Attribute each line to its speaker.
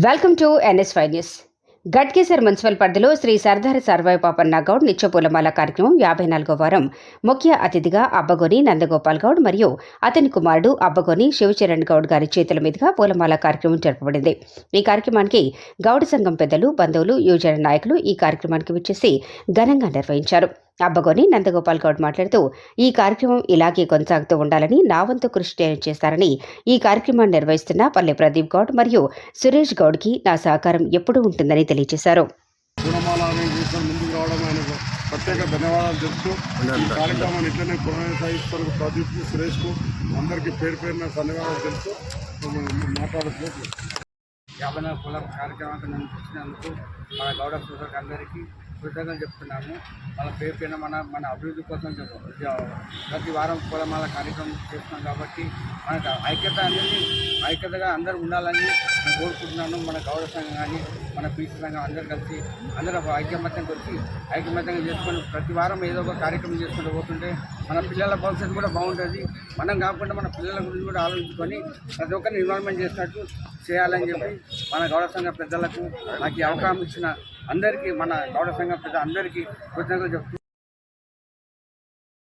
Speaker 1: Welcome to NSY news. Ghatkesar municipal పరిధిలో శ్రీ సర్దార్ సర్వాయి పాపన్న గౌడ్ నిత్యపూలమాల కార్యక్రమం యాభై నాలుగో వారం. ముఖ్య అతిథిగా అబ్బగోని నందగోపాల్ గౌడ్ మరియు అతని కుమారుడు అబ్బగోని శివచరణ్ గౌడ్ గారి చేతుల మీదుగా పూలమాల కార్యక్రమం జరపబడింది. ఈ కార్యక్రమానికి గౌడ సంఘం పెద్దలు బంధువులు యువజన నాయకులు ఈ కార్యక్రమానికి విచ్చేసి ఘనంగా నిర్వహించారు. అబ్బగోని నందగోపాల్ గౌడ్ మాట్లాడుతూ ఈ కార్యక్రమం ఇలాగే కొనసాగుతూ ఉండాలని నా వంతు కృషి చేస్తారని ఈ కార్యక్రమాన్ని నిర్వహిస్తున్న పల్లె ప్రదీప్ గౌడ్ మరియు సురేష్ గౌడ్కి నా సహకారం ఎప్పుడూ ఉంటుందని తెలియజేశారు.
Speaker 2: ప్రత్యేక ధన్యవాదాలు చెప్తూ ఈ కార్యక్రమాన్ని ఇట్లనే కొనసాగిస్తున్న ప్రదీప్కు సురేష్కు అందరికీ పేరు పేరున ధన్యవాదాలు తెలుపుతూ మాట్లాడుతూ
Speaker 3: యాభై కులం కార్యక్రమానికి పిలిచినందుకు మన గౌడ సోదరులకు అందరికీ కృతజ్ఞతలు చెప్తున్నాము. మన పేరు పైన మన మన అభివృద్ధి కోసం ప్రతి వారం కులమాల కార్యక్రమం చేస్తున్నాం కాబట్టి మనకు ఐక్యత అనేది ఐక్యతగా అందరూ ఉండాలని నేను కోరుకుంటున్నాను మన గౌరవ సంఘం కానీ మన పీసీ సంఘం అందరూ కలిసి అందరూ ఐక్యమత్యం వచ్చి ఐక్యమత్యంగా చేసుకొని ప్రతి వారం ఏదో ఒక కార్యక్రమం చేసుకుంటూ పోతుంటే మన పిల్లల భవిష్యత్తు కూడా బాగుంటుంది. మనం కాకుండా మన పిల్లల గురించి కూడా ఆలోచించుకొని ప్రతి ఒక్కరిని ఇన్వాల్వ్మెంట్ చేసినట్టు చేయాలని చెప్పి మన గౌరవ సంఘ పెద్దలకు నాకు అవకాశం ఇచ్చిన అందరికీ మన గౌడ సంఘం పెద్ద అందరికీ కృతజ్ఞతలు చెప్తూ